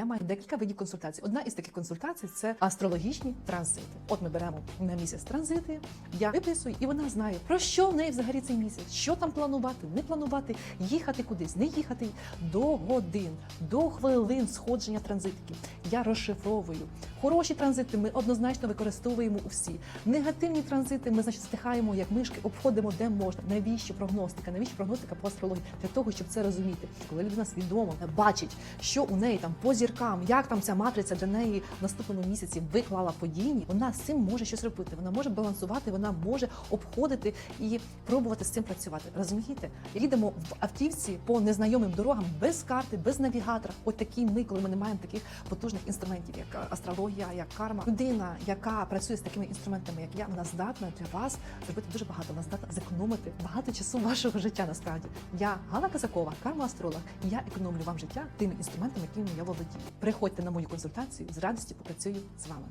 Я маю декілька видів консультацій. Одна із таких консультацій це астрологічні транзити. От ми беремо на місяць транзити. Я виписую, і вона знає про що в неї взагалі цей місяць, що там планувати, не планувати, їхати кудись, не їхати до годин, до хвилин сходження транзитки. Я розшифровую. Хороші транзити ми однозначно використовуємо усі. Негативні транзити ми значить стихаємо як мишки, обходимо де можна. Навіщо прогностика? Навіщо прогностика по астрології? Для того, щоб це розуміти. Коли людина свідомо бачить, що у неї там по зіркам, як там ця матриця для неї в наступному місяці виклала події, вона з цим може щось робити. Вона може балансувати, вона може обходити і пробувати з цим працювати. Розумієте? Їдемо в автівці по незнайомим дорогам без карти, без навігатора. От такі ми, коли ми не маємо таких потужних інструментів, як астрологія, як карма. Людина, яка працює з такими інструментами, як я, вона здатна для вас зробити дуже багато. Вона здатна зекономити багато часу вашого життя. Насправді я Ганна Казакова, карма-астролог. і Я економлю вам життя тими інструментами, якими я володію. Приходьте на мою консультацію з радістю попрацюю з вами.